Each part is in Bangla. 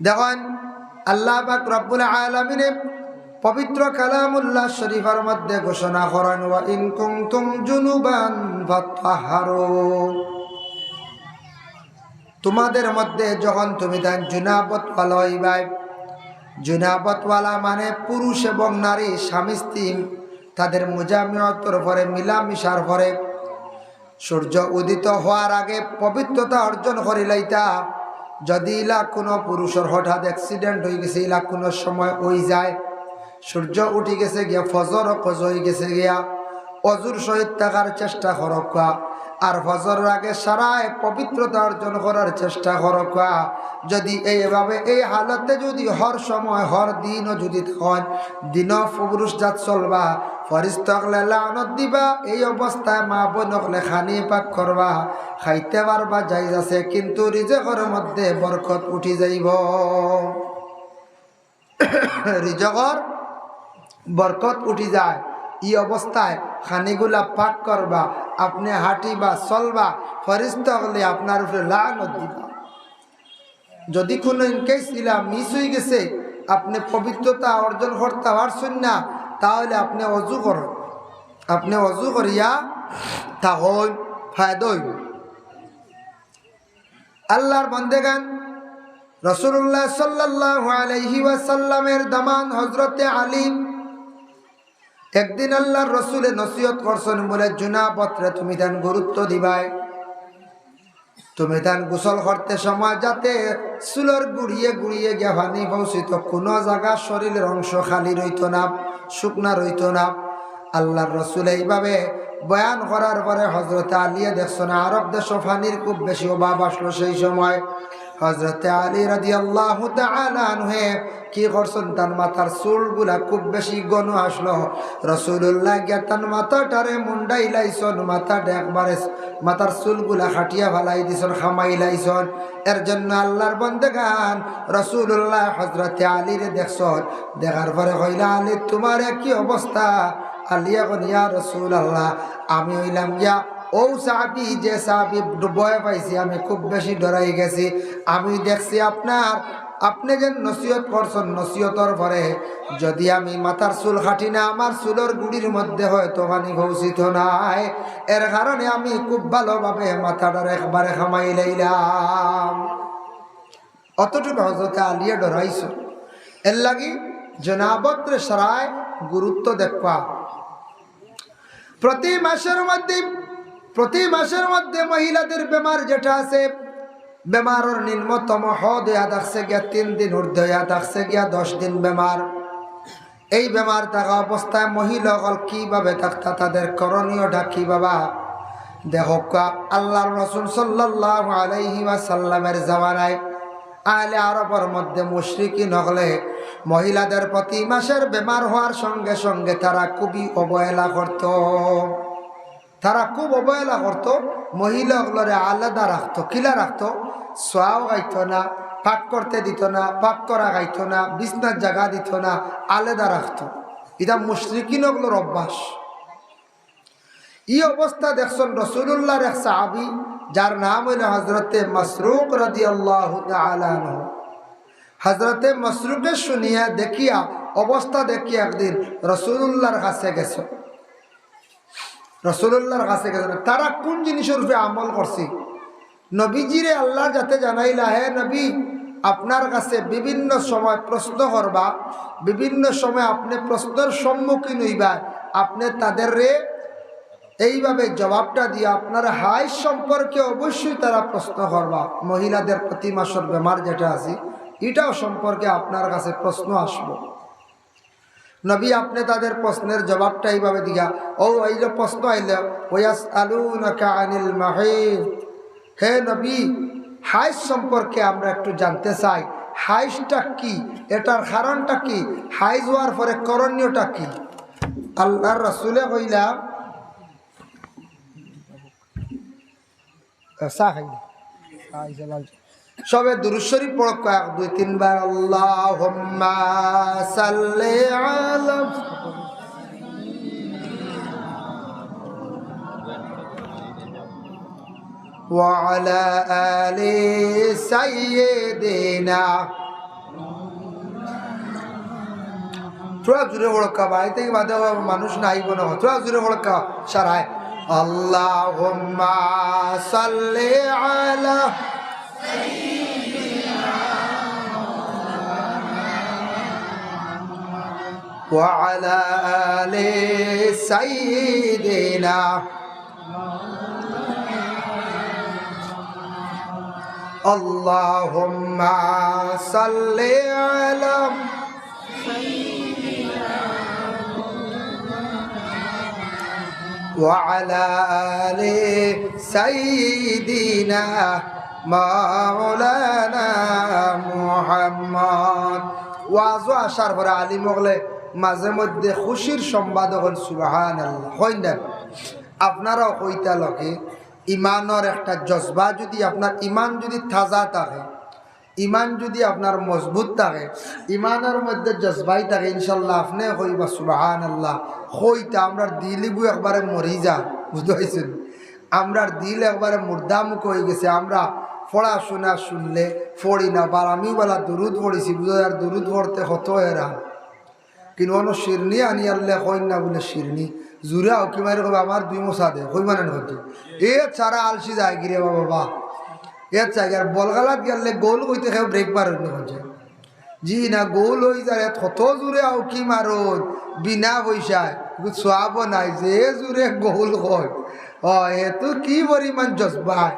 দেখেন, আল্লাহ পাক রব্বুল আলমিনে পবিত্র কালামুল্লাহ শরীফের মধ্যে ঘোষণা করেন, ওয়া ইন কুনতুম জুনুবান তোমাদের মধ্যে যখন তুমি তাই জুনাবতওয়ালা হইবাই জুনাবতওয়ালা মানে পুরুষ এবং নারী, স্বামী, স্ত্রী, তাদের মুজামিয়তর পরে মিলামিশার পরে সূর্য উদিত হওয়ার আগে পবিত্রতা অর্জন করিলাইতা। যদি ইলা কোনো পুরুষের হঠাৎ অ্যাক্সিডেন্ট হয়ে গেছে ইলা কোনো সময় ওই যায়। সূর্য উঠি গেছে গিয়া, ফজর কজ হয়ে গেছে গিয়া, অজুর সহিত থাকার চেষ্টা করকা আর ফজরের আগে সারায় পবিত্রতা অর্জন করার চেষ্টা করকা যদি এইভাবে এই হালতে যদি হর সময়, হর দিনও যদি হন দিন পুরুষ জাত চলবা ফরিস্তকলে লানত দিবা, এই অবস্থায় মা বোনকলে খানি পাক করবা। খাইতে পারবা যাই আছে, কিন্তু রিজেকর মধ্যে বরকত উঠি যাইব। রিজকর বরকত উঠি যায়। এই অবস্থায় খানিগুলা পাক করবা আপনি হাঁটিবা চলবা ফরিস্ত হলে আপনার উপরে লানত দিবা। যদি কোনো ইনকেস ইলা মিস হয়ে গেছে, আপনি পবিত্রতা অর্জন করতে পারছেন না, তাহলে আপনি অজু করুন। আপনি অজু করিয়া তাহল ফায়দই আল্লাহর বন্দেগান রসুল্লাহ সাল্লাহ আলহি ওয়াসাল্লামের দামান হজরতে আলিম একদিন আল্লাহর রসুলে নসিহত করছেন, বলে, জুনা পত্রে তুমি তান গুরুত্ব দিবাই। তুমি তান গোসল করতে সময় যাতে চুলর গুড়িয়ে গুড়িয়ে গিয়া ভানি পৌঁছিত। কোনো জায়গা শরীরের অংশ খালি রইত না, শুকনা রইত না। আল্লাহর রসুল এইভাবে বয়ান করার পরে হজরতে আলিয়া দেখছ না আরব দেশ ফানির খুব বেশি অভাব আসলো সেই সময়। হজরতে আলী রাজি আল্লাহ আনহে, কি করছেন? তার মাথার চুলগুলা খুব বেশি গণ আসলো। রসুল্লাহ গিয়া তার মাথাটারে মুন্ডাই লাইছন মাথাটা একবারে মাথার চুলগুলা খাটিয়া ভালাই দিছন খামাই লাইছন এর জন্য আল্লাহর বন্দে গান রসুল্লাহ হজরতে আলীরে দেখছন। দেখার পরে হইলা আলী, তোমার কি অবস্থা। আলিয়া কনিয়া রসুল আল্লাহ আমি হইলাম গিয়া ও সাহাবি, যে সাহাবি ভয় পাইছি, আমি খুব বেশি ডরাই গেছি। আমি দেখছি আপনার, আপনি যে নসিহত করছেন নসিহতর পরে, যদি আমি মাথার চুল খাটি না, আমার চুলের গুড়ির মধ্যে হয়তো পানি ভৌষিত নাই। এর কারণে আমি খুব ভালোভাবে মাথাটার একবারে খামাই লাইলাম। অতটুকু হজরতে আলিয়া ডরাইছ। এর লাগি জনাবত্রে সারায় গুরুত্ব দেখবা। প্রতি মাসের মধ্যে প্রতি মাসের মধ্যে মহিলাদের বেমার যেটা আছে, বেমারের নিম্নতম হদ থাকছে গিয়া তিন দিন ঊর্ধ্ব থাকছে গিয়া দশ দিন বেমার। এই বেমার থাকা অবস্থায় মহিলাসকল কীভাবে থাকতা তাদের করণীয়টা কী বাবা দেখক আল্লাহর রসুল সাল্লাহ আলাইহি সাল্লামের জামানায় আহলে আরবের মধ্যে মুশরিকি নকলে মহিলাদের প্রতি মাসের বেমার হওয়ার সঙ্গে সঙ্গে তারা খুবই অবহেলা করত। তারা খুব অবহেলা করতো, মহিলাগুলোরে আলাদা রাখতো, কিলা রাখতো? সোয়াও গাইত না, পাক করতে দিত না, পাক করা গাইত না বিছনার জায়গা দিত না, আলাদা রাখতো এটা মুশরিকিনগুলোর অভ্যাস। এই অবস্থা দেখছেন রসুল্লাহর এক সাহাবি যার নাম হইল হজরতে মসরুক রাদি আল্লাহ হজরতে মসরুকে শুনিয়া, দেখিয়া অবস্থা দেখিয়া একদিন রসুল্লাহর কাছে গেছে। রসুল্লাহর কাছে গেছে তারা কোন জিনিসের রূপে আমল করছে? নবীজিরে আল্লাহ যাতে জানাইলা, হে নবী, আপনার কাছে বিভিন্ন সময় প্রশ্ন করবা, বিভিন্ন সময় আপনি প্রশ্নের সম্মুখীন হইবা, আপনি তাদের রে এইভাবে জবাবটা দিয়ে আপনার হাই সম্পর্কে অবশ্যই তারা প্রশ্ন করবা। মহিলাদের প্রতি মাসের বেমার যেটা আছে, এটাও সম্পর্কে আপনার কাছে প্রশ্ন আসব। নবী, আপনি তাদের প্রশ্নের জবাবটা এইভাবে দিয়া, ও, এই যে প্রশ্ন আইল ওয়াস আলু আনিল মাহিদ হে নবী, হাইস সম্পর্কে আমরা একটু জানতে চাই। হাইসটা কি? এটার কারণটা কি? হাইজ হওয়ার পরে করণীয়টা কি? আল্লাহর রসুলে কইলা চা খাই সবে দুরুশ্বরী পড়ক এক দুই, তিনবার। আল্লাহ وعلى آل سيدنا থোড়া জুড়ে হড়কা বাড়ি থেকে বাদে মানুষ নাই মনে হয় থোড়া জুড়ে হড়কা সারায়। আল্লাহ সাল্লে وعلى آل سيدنا اللهم صل على وعلى آل سيدنا مولانا محمد ওয়াজও আসার পরে আলী মগলে মাঝে মধ্যে খুশির সংবাদ হল সুবাহান আল্লাহ হইন দেন, আপনারাও কইতা লকে ইমানের একটা জজবা যদি আপনার, ইমান যদি তাজা থাকে, ইমান যদি আপনার মজবুত থাকে, ইমানের মধ্যে জজবাই থাকে ইনশাল্লাহ আপনি কইবা সুবাহান আল্লাহ হইতা আমরার দিলিবু একবারে মরি যা, বুঝতে পারছেন? আমরার দিল একবারে মুর্দামুখ হয়ে গেছে, আমরা পড়াশোনা শুনলে পড়ি না বার আমি বলা দুরুদ পড়েছি বুঝো আর দুরুদ পড়তে হতো এরা কিন্তু অন্য শিরনি আনি আনলে কই না বলে শিরনি জুড়ে কি মারি কবে আমার দুই মশা দে, কই মানে হতো এ ছাড়া আলসি যায় গিরে বাবা এ চাই আর বলগালাত গেলে গোল কইতে খেয়ে ব্রেক মার হচ্ছে জি না গোল হয়ে যায় কত আও কি মারো বিনা পয়সায় সোয়াব নাই, যে জোরে গোল হয় ও এতো কি পরিমাণ জজবায়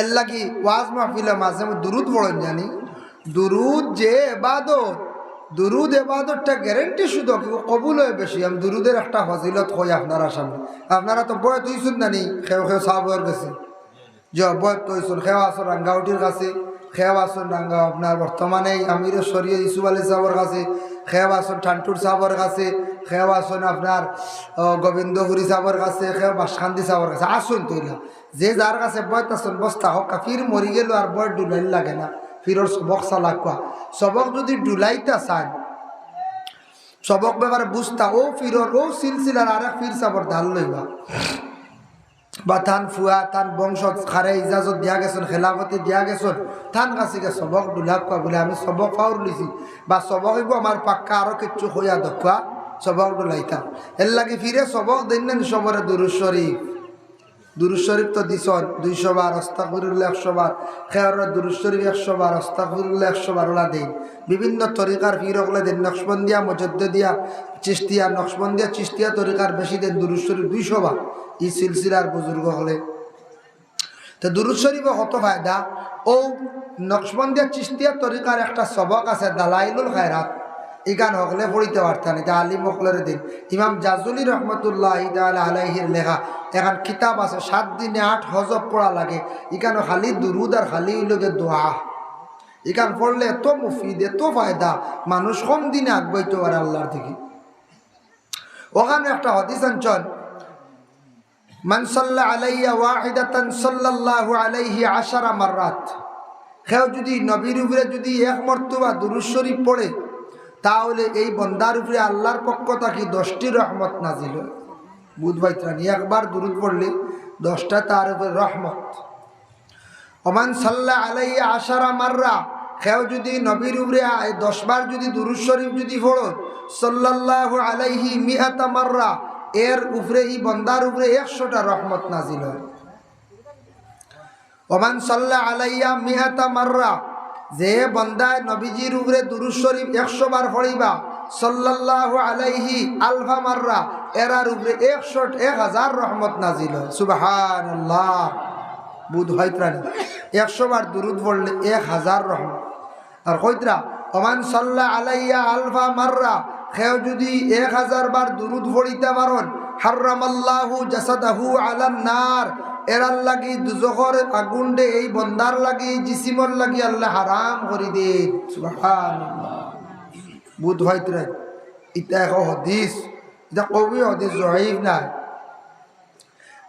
এর লাগি ওয়াজ মাহফিলে মাঝে দুরুদ পড়েন জানি। দুরুদ যে এবাদত দুরুদ এবাদতটা গ্যারেন্টি শুধু কি কবুল হয় বেশি? আমি দুরুদের একটা ফজিলত হই আপনারা সামনে? আপনারা তো বয় তুইছুন নানি খেও খেও সাহাবর গেছে। যে, বয় তুইছুন খেও আসুন রাঙ্গাউটির কাছে। খেও আসুন রাঙ্গা আপনার বর্তমানে আমির শরীয় ইসুফ আলী সাহর কাছে। খেও আসুন ঠান্টুর সাহর কাছে। খেও আসুন আপনার গোবিন্দ হরি সাহর কাছে। খেও বাসকান্দি সাহর কাছে। আসুন তুইলা যে যার কাছে বয় তাসুন বস্তা হকা ফির মরি গেল আর বয় ডুলাইল লাগে না। ফিরর সবক চালা কোয়া। সবক যদি ডুলাইতা চান, সবক ব্যাপারে বুঝতা, ও ফিরর ও সিলসিলার আর এক ফির সাবর ঢাল লইবা বা থান ফুয়া, থান বংশ খারে ইজাজত দিয়া গেছেন খেলাফতি দিয়া গেছেন থান কাছে সবক ডুলাক কোয়া বলে, আমি সবক ফাউর লইছি বা সবক এগো আমার পাক্কা আরও কিচ্ছু হইয়া দক্ষা সবক ডুলাইতাম এর লাগে ফিরে সবক দিন সবরে দুরুজ শরীফ দুরুজ শরীফ তো দিছন, দুইশো বার অস্তাকুরুল্লাহ একশো বার। খেয়ার দুরুজ শরীফ একশো বার অস্তাকুরুল্লাহ একশো বার ওলা দিন। বিভিন্ন তরিকার ফির ওগুলো দিন, নকশবন্দিয়া মজদ্দিয়া চিস্তিয়া নকশবন্দিয়া চিস্তিয়া তরিকার বেশি দিন দুরুজ শরীফ দুইশো বার। ই সিলসিলার বুজুর্গ হলে। তো দুরুজ শরীফে কত ফায়দা? ও নকশবন্দিয়া চিস্তিয়া তরিকার একটা সবক আছে, দালাইলুল খায়রাত। ইগান হকলে পড়িতে পারতেন এটা আলিম হকলের দিন। ইমাম জাজুলি রহমতুল্লাহ আলাইহির লেখা। এখন কিতাব আছে, সাত দিনে আট হজব পড়া লাগে। ইখানে খালি দুরুদ আর খালি লোকে দোয়া। ইখান পড়লে এত মুফিদ, এত ফায়দা। মানুষ কম দিনে আগবাইতে পারে আল্লাহর দিকে। ওখানে একটা হদিস অঞ্চল মান সাল্লা আলাইয়া ওয়াহিদাতান সাল্লাল্লাহু আলাইহি আশারা মাররাত। কেউ যদি নবীর উপরে যদি এক মর্তবা দুরুজ শরীফ পড়ে তাহলে এই বন্দার উপরে আল্লাহর পক্ষ থাকি দশটি রহমত নাজিল বুধবাই ত্রাণী একবার দূরত পড়লে দশটা তার উপরে রহমত। ওমান সাল্লাহ আলাইয়া আশারা মাররা খেও যদি নবীর উপরে দশবার যদি দুরুজ শরীফ যদি পড়ো সাল্লাহ আলাইহি মিহাতা মাররা, এর উপরে, এই বন্দার উপরে একশোটা রহমত নাজিল হয়। ওমান সাল্লাহ আলাইয়া মিহাতা মাররা যে বন্দায় নবীজির উপরে দুরুজ শরীফ একশো বার পড়িবা সাল্লাহ আলাইহি আলফা মাররা, এরার উপরে একশো এক হাজার রহমত নাজিল সুবাহান আল্লাহ বুধ হয়ত্রানি একশো বার দুরুদ পড়লে এক হাজার রহমত। আর কইতরা ওমান সাল্লাহ আলাইয়া আলফা মাররা খেও যদি এক হাজার বার দুরুদ পড়িতে পারন হার্রামাল্লাহু জাসাদাহু আলান নার এরার লাগি দুজখর আগুন দে এই বন্দার লাগি, জিসিমর লাগি আল্লাহ হারাম করি দে। বুধ হয়তো ইটা এক হদিস এটা কবি হদিস জহিব নাই।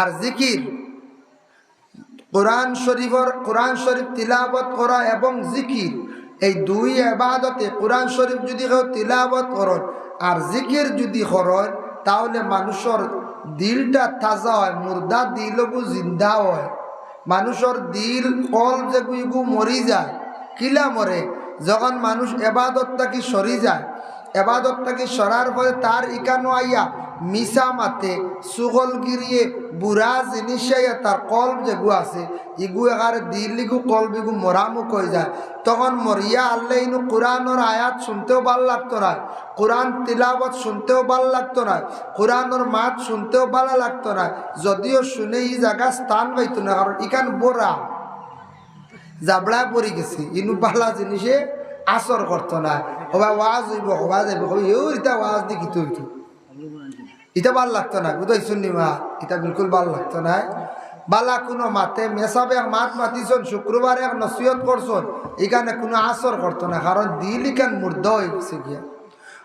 আর জিকির, কোরআন শরীফর কোরআন শরীফ তিলাবত করা এবং জিকির, এই দুই এবাদতে কোরআন শরীফ যদি কেউ তিলাবত করন, আর জিকির যদি করেন, তাহলে মানুষের দিলটা তাজা হয় মুর্দা দিলগু জিন্দা হয়। মানুষের দিল কল যে গুইগু মরি যায়, কিলা মরে যখন মানুষ এবাদতটা কি সরি যায় এবাদতটাকে সরার পরে তার ইকানো আইয়া মিশা মাতে সুগল গিরিয়ে বুড়া জিনিস তার কলব যেগু আছে ইগু এগারে দিল্লিগু কলব ইগু মরামুখ হয়ে যায়। তখন মরিয়া আল্লাহ ইনু কোরআনর আয়াত শুনতেও ভালো লাগতো না কোরআন তিলাবত শুনতেও ভালো লাগতো না কোরআনর মাত শুনতেও ভালো লাগতো না যদিও শুনে এই জায়গা স্থান পাইতো না কারণ ইখান বোরা জাবড়া পড়ি গেছে। ইনু পালা জিনিসে আসর করতো না হবা ওয়াজ হইব, হবা যাইব। হই এও ইটা ওয়াজ দি কিতো হইতো ইটা ভালো লাগতো না বুঝাইছুন নি মা, এটা বিলকুল ভালো লাগতো না। বালা কোনো মাতে, মেসাবে মাত মাতিছন, শুক্রবার এক নসিহত করছন, এখানে কোনো আসর করতো না, কারণ দিল ইখান মূর্ধ হয়ে গেছে গিয়া।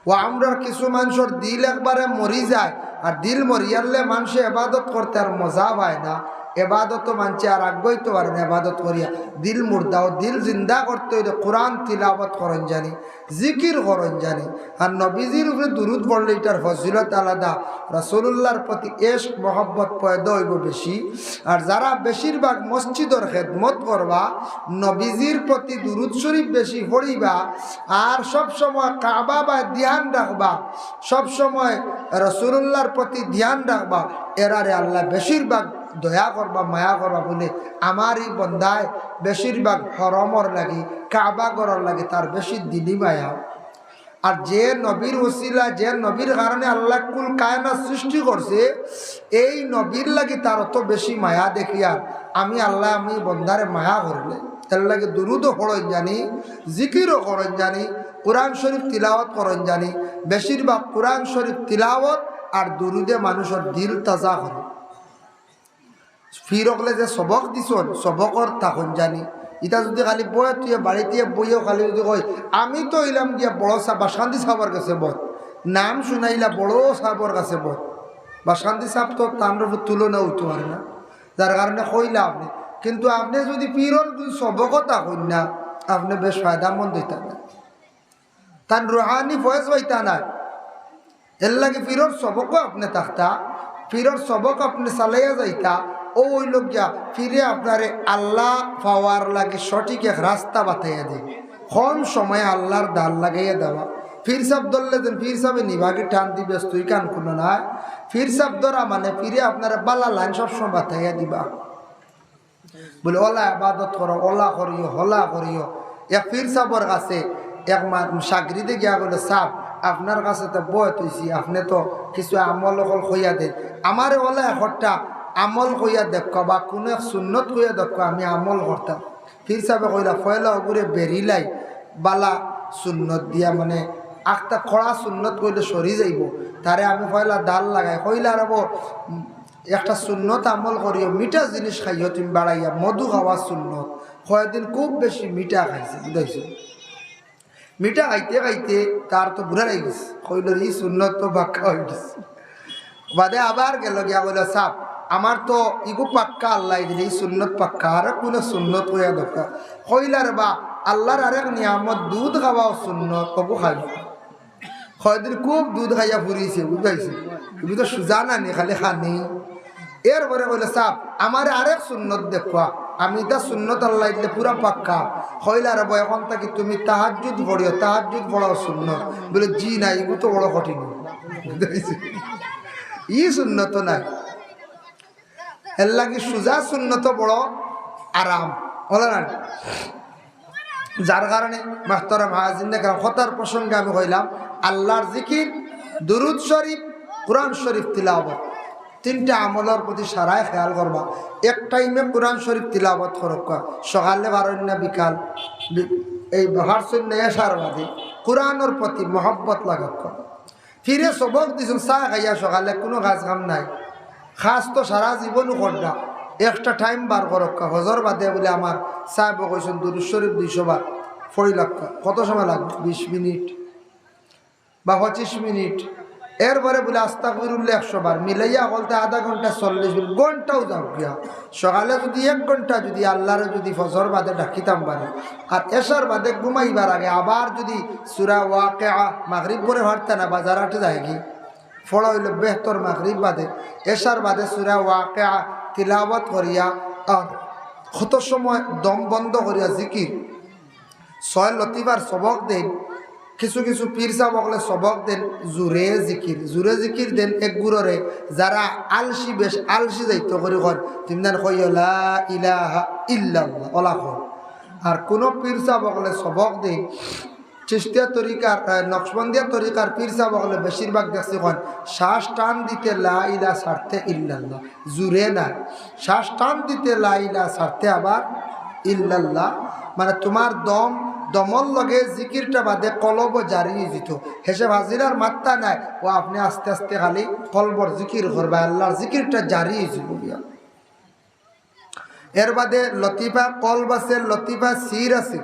ও আমরা কিছু মানুষের দিল একবারে মরি যায়, আর দিল মরিয়ালে মানুষে এবাদত করতে আর মজা পায় না। এবাদত মানছে আর আগ্রহইতে পারে না এবাদত করিয়া। দিল মুর্দা ও দিল জিন্দা করতে হইলে কোরআন তিলাবত করন জানি, জিকির করন জানি। আর নবীজির উপরে দুরুদ পড়লে এটার ফজিলত আলাদা। রসুল্লাহর প্রতি এস মহব্বত, পয়দা হইব বেশি। আর যারা বেশিরভাগ মসজিদর খেদমত করবা, নবীজির প্রতি দুরুদ শরীফ বেশি পড়িবা, আর সব সময় কাবা বা ধ্যান রাখবা, সব সময় রসুল্লাহর প্রতি ধ্যান রাখবা, এরারে আল্লাহ বেশিরভাগ দয়া করবা মায়া করবা বলে আমার এই বন্ধায় বেশিরভাগ হরমর লাগি কাবা গরর লাগে তার বেশি দিলি মায়া আর যে নবীর ওসিলা যে নবীর কারণে আল্লাহ কুল কায়না সৃষ্টি করছে এই নবীর লাগি তার অত বেশি মায়া দেখিয়া আমি আল্লাহ, আমি বন্ধারে মায়া করলে তার লাগে দুরুদও করন জানি জিকিরও করন জানি কোরআন শরীফ তিলাওয়াত করন জানি বেশিরভাগ কোরআন শরীফ তিলাওয়াত আর দুরুদে মানুষের দিল তাজা করে ফিরকলে যে সবক দিছন সবকর তখন জানি। ইটা যদি খালি বয়ে, তুই বাড়িতে বইও খালি যদি কয়, আমি তো ইলাম গিয়া বড় সা বাসান্তি সাহর কাছে বধ। নাম শুনাইলা বড় সাহর কাছে বধ। বাসান্তি সাহ তো তার তুলনা উঠতে পারে না। যার কারণে কইলা আপনি, কিন্তু আপনি যদি পীরর সবকতা কই না, আপনি বেশ ফায়দামন্দ হইতা না। তার রুহানি ফয়েজ পাইতা না। এর লাগে পীরর সবকও আপনি থাকতা পীরর সবক আপনি চালাইয়া যাইতা ওই লোক যা ফিরে আপনারে আল্লাহ পাওয়ার লাগে সঠিক এক রাস্তা বাতাইয়া দেয়। কম সময়ে আল্লাহর দাল লাগাইয়া দেওয়া। ফির সাপ ধরলে দেন ফির সাপে নিভাগে টান দি ব্যস্ত কান কোনো নাই ফির সাপ ধরা মানে ফিরে আপনারা বালা লাইন সবসময় বাতাইয়া দিবা। বলে ওলা আবাদত করো ওলা করিও, হলা করিও। এক ফির সাপর কাছে এক সাগরিদে গিয়া বলে, সাপ, আপনার কাছে তো বয় তৈছি আপনি তো কিছু আমল খইয়া দেন। আমার ওলা এখরটা আমল কইয়া দেখ বা কোনো এক সুন্নত কইয়া দেখ, আমি আমল করতাম। ফির সাহেবে কইলা, ফয়লা ওগুরে বেরিলাই বালা সুন্নত দিয়া মানে আখটা খড়া সুন্নত কইলে সরি যাইব। তারে আমি ফয়লা ডাল লাগাই, কইলা রব একটা সুন্নত আমল করিও মিঠা জিনিস খাইও তুমি বাড়াইয়া মধু খাওয়া সুন্নত। কয়েকদিন খুব বেশি মিঠা খাইছে বুঝাইছে মিঠা খাইতে খাইতে তার তো বুড়া লাগি গেছে। কইল এই সুন্নত তো বাক্কা হয়ে গেছে। বাদে আবার গেল গিয়া বলে সাপ আমার তো ইগু পাক্কা আল্লাহ দিলে এই সুন্নত পাক্কা, আর কোনো সুন্নত হইয়া দরকার। হইলার বা, আল্লাহর আরেক নিয়ামত, দুধ খাওয়াও সুন্নত, কবু খাই কয়দিন খুব দুধ খাইয়া ফুরিয়েছে বুঝাইছে? তুমি তো সুজা না নি, খালি খানি। এরপরে বলে সাপ আমার আরেক সুন্নত দেখবা আমি তা সুন্নত আল্লাহ দিলে পুরা পাক্কা। হইলার বা, এখন থাকি তুমি তাহাজুদ পড়িও তাহাজুদ পড়াও সুন্নত। বলে, জি না, ইগু তো বড় কঠিন। বুঝাইছে? ই সুন্নত নাই। এর লাগে সুজা শূন্যত বড় আরাম যার কারণে মাস্তরা মাহাজিন দেখলাম প্রসঙ্গে আমি হইলাম আল্লাহর জিকির, দুরুদ শরীফ, কোরআন শরীফ তিলাবত তিনটা আমলের প্রতি সারাই খেয়াল করবা। এক টাইমে কোরআন শরীফ তিলাবত করক সকালে বারণ্য বিকাল? এই বাহার শূন্য এসার বাদে কোরআনের প্রতি মহব্বত লাগাক ফিরে সবক দিছুন চাহ খাইয়া সকালে কোনো কাজ কাম নাই। খাস তো সারা জীবনও করডা একটা টাইম বার করক্কা হজর বাদে বলে আমার সাহেব কইছেন দুরু শরীফ দুইশো বার ফড়ি লাক্কা কত সময় লাগবে বিশ মিনিট বা পঁচিশ মিনিট। এরপরে বলে আস্তা করলে একশো বার। মিলাইয়া বলতে আধা ঘণ্টা, চল্লিশ মিনিট, ঘন্টাও যাও গিয়া। সকালে যদি এক ঘণ্টা যদি আল্লাহরে যদি ফজর বাদে ডাকিতাম পারে আর এসার বাদে ঘুমাইবার আগে আবার যদি সুরা ওয়াকে মাগরিব করে হাঁটতে না বাজার হাটে যায় কি ফড়া হইল বেহতর মাগরিব বাদে। এসার বাদে সুরা ওয়াকে তিলাবত করিয়া, আর কত সময় দম বন্ধ করিয়া জিকির। ছয় লতিবার সবক দেন, কিছু কিছু পীর সাহ বকলে সবক দেন জুরে জিকির। জুরে জিকির দেন এক গুররে, যারা আলসি বেশ আলসি যাইতে করি কর তুমি দেন কইলা ইলাহা ইল্লাল্লাহ ওলা আর কোন পীর সাহ বকলে সবক দেন চিস্তিয়া তরিকার নকশবন্দিয়া তরিকার পীর সাহ বকলে বেশিরভাগ দেখছি কন, শ্বাস টান দিতে লা ইলা সারতে ইল্লাল্লাহ জুরে না। শ্বাস টান দিতে লা ইলা সারতে আবার ইল্লাল্লাহ। মানে তোমার দম দমল লগে জিকিরটা বাদে কলব জারি দিত হেসে হাজিরার মাত্রা নাই। ও আপনি আস্তে আস্তে খালি কলবর জিকির করবা, আল্লাহর জিকিরটা জারি বিয়া এর বাদে লতিফা কলব আছে, লতিফা সির আছে।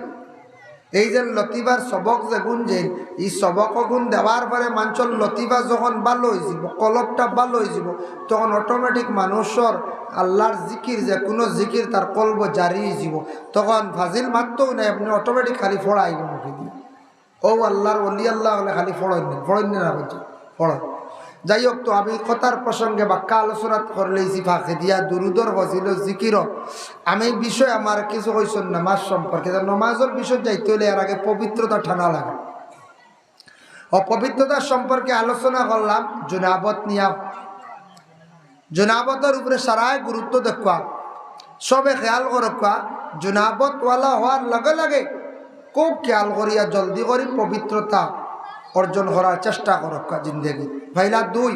এই যে লতিফার সবক যে গুণ যে এই সবক গুণ দেওয়ার পরে মানুষের লতিফা যখন ভালো হয়ে যাব কলবটা ভালো হয়ে যাব, তখন অটোমেটিক মানুষের আল্লাহর জিকির যে, কোনো জিকির তার কলব জারি হয়ে যাব। তখন ফাজিল মারতেও নাই, আপনি অটোমেটিক খালি ফড়াইব মুখে দিয়ে ও আল্লাহর অলি আল্লাহ হলে খালি ফড়েন ফড়েন না বলছে ফড়েন যাই হোক তো আমি কথার প্রসঙ্গে বাক্যা আলোচনা করলেছি ফাঁকে দিয়া দুরুদর হছিল জিকির আমি বিষয় আমার কিছু কইসন নামাজ সম্পর্কে নমাজের বিষয় যাইতে হলে এর আগে পবিত্রতা ঠানা লাগে। অপবিত্রতার সম্পর্কে আলোচনা করলাম জুনাবত নিয়া। জুনাবতের উপরে সারাই গুরুত্ব দেখুয়া সবে খেয়াল করবা জুনাবতওয়ালা হওয়ার লগে লগে খুব খেয়াল করিয়া জলদি করি পবিত্রতা অর্জন করার চেষ্টা করো জিন্দেগি। ভাইলা দুই